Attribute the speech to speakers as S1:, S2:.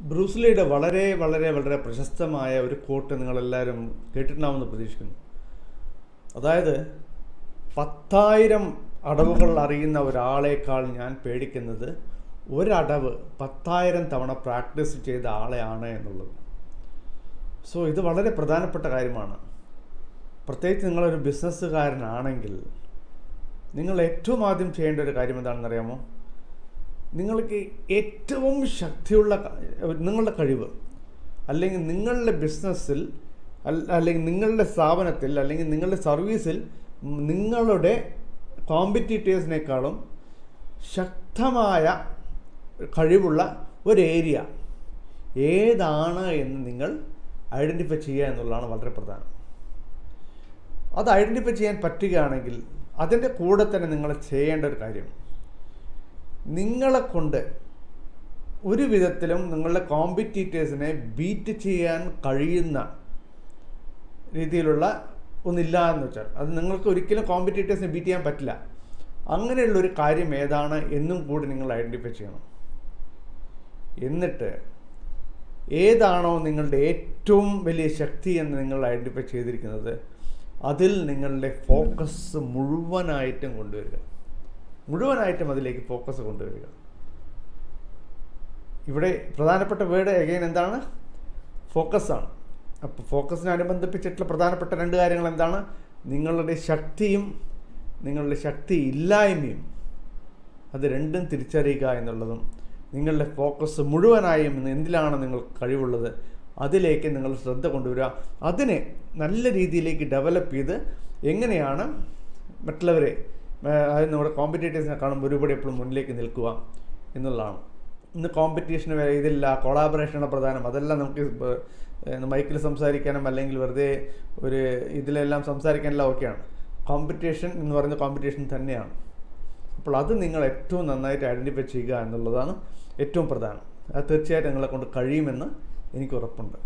S1: ബ്രൂസ്ലിയുടെ വളരെ വളരെ വളരെ പ്രശസ്തമായ ഒരു കോട്ട് നിങ്ങളെല്ലാവരും കേട്ടിട്ടുണ്ടാവുമെന്ന് പ്രതീക്ഷിക്കുന്നു. അതായത് പത്തായിരം അടവുകൾ അറിയുന്ന ഒരാളേക്കാൾ ഞാൻ പേടിക്കുന്നത് ഒരടവ് പത്തായിരം തവണ പ്രാക്ടീസ് ചെയ്ത ആളെയാണ് എന്നുള്ളത്. സോ ഇത് വളരെ പ്രധാനപ്പെട്ട കാര്യമാണ്. പ്രത്യേകിച്ച് നിങ്ങളൊരു ബിസിനസ്സുകാരനാണെങ്കിൽ നിങ്ങൾ ഏറ്റവും ആദ്യം ചെയ്യേണ്ട ഒരു കാര്യം എന്താണെന്ന് അറിയാമോ നിങ്ങൾക്ക് ഏറ്റവും ശക്തിയുള്ള നിങ്ങളുടെ കഴിവ് അല്ലെങ്കിൽ നിങ്ങളുടെ ബിസിനസ്സിൽ അല്ലെങ്കിൽ നിങ്ങളുടെ സ്ഥാപനത്തിൽ അല്ലെങ്കിൽ നിങ്ങളുടെ സർവീസിൽ നിങ്ങളുടെ കോമ്പറ്റീറ്റേഴ്സിനേക്കാളും ശക്തമായ കഴിവുള്ള ഒരു ഏരിയ ഏതാണ് എന്ന് നിങ്ങൾ ഐഡന്റിഫൈ ചെയ്യുക എന്നുള്ളതാണ് വളരെ പ്രധാനം. അത് ഐഡന്റിഫൈ ചെയ്യാൻ പറ്റുകയാണെങ്കിൽ അതിന്റെ കൂടെ തന്നെ നിങ്ങൾ ചെയ്യേണ്ട ഒരു കാര്യം നിങ്ങളെ കൊണ്ട് ഒരു വിധത്തിലും നിങ്ങളുടെ കോമ്പറ്റീറ്റേഴ്സിനെ ബീറ്റ് ചെയ്യാൻ കഴിയുന്ന രീതിയിലുള്ള ഒന്നില്ല എന്ന് വെച്ചാൽ അത് നിങ്ങൾക്ക് ഒരിക്കലും കോമ്പറ്റീറ്റേഴ്സിനെ ബീറ്റ് ചെയ്യാൻ പറ്റില്ല. അങ്ങനെയുള്ള ഒരു കാര്യം ഏതാണ് എന്നും കൂടി നിങ്ങൾ ഐഡന്റിഫൈ ചെയ്യണം. എന്നിട്ട് ഏതാണോ നിങ്ങളുടെ ഏറ്റവും വലിയ ശക്തി എന്ന് നിങ്ങൾ ഐഡന്റിഫൈ ചെയ്തിരിക്കുന്നത് അതിൽ നിങ്ങളുടെ ഫോക്കസ് മുഴുവനായിട്ടും കൊണ്ടുവരിക. മുഴുവനായിട്ടും അതിലേക്ക് ഫോക്കസ് കൊണ്ടുവരിക. ഇവിടെ പ്രധാനപ്പെട്ട വേർഡ് എഗെയിൻ എന്താണ്? ഫോക്കസാണ് അപ്പോൾ ഫോക്കസിനെ അനുബന്ധിപ്പിച്ചിട്ടുള്ള പ്രധാനപ്പെട്ട രണ്ട് കാര്യങ്ങൾ എന്താണ്? നിങ്ങളുടെ ശക്തിയും നിങ്ങളുടെ ശക്തി ഇല്ലായ്മയും അത് രണ്ടും തിരിച്ചറിയുക എന്നുള്ളതും നിങ്ങളുടെ ഫോക്കസ് മുഴുവനായും എന്തിലാണ് നിങ്ങൾ കഴിവുള്ളത്? അതിലേക്ക് നിങ്ങൾ ശ്രദ്ധ കൊണ്ടുവരിക. അതിനെ നല്ല രീതിയിലേക്ക് ഡെവലപ്പ് ചെയ്ത് എങ്ങനെയാണ്? മറ്റുള്ളവരെ അതായത് നമ്മുടെ കോമ്പറ്റേറ്റേഴ്സിനെ കാണുമ്പോൾ ഒരുപാട് എപ്പോഴും മുന്നിലേക്ക് നിൽക്കുക എന്നുള്ളതാണ്. ഇന്ന് കോമ്പറ്റീഷന് ഇതില്ല കൊളാബറേഷനാണ് പ്രധാനം. അതെല്ലാം നമുക്ക് മൈക്കിൽ സംസാരിക്കാനും അല്ലെങ്കിൽ വെറുതെ ഒരു ഇതിലെല്ലാം സംസാരിക്കാനെല്ലാം ഓക്കെയാണ് കോമ്പറ്റീഷൻ എന്ന് പറയുന്ന കോമ്പറ്റീഷൻ തന്നെയാണ്. അപ്പോൾ അത് നിങ്ങൾ ഏറ്റവും നന്നായിട്ട് ഐഡന്റിഫൈ ചെയ്യുക എന്നുള്ളതാണ് ഏറ്റവും പ്രധാനം. അത് തീർച്ചയായിട്ടും നിങ്ങളെ കൊണ്ട് കഴിയുമെന്ന് എനിക്ക് ഉറപ്പുണ്ട്.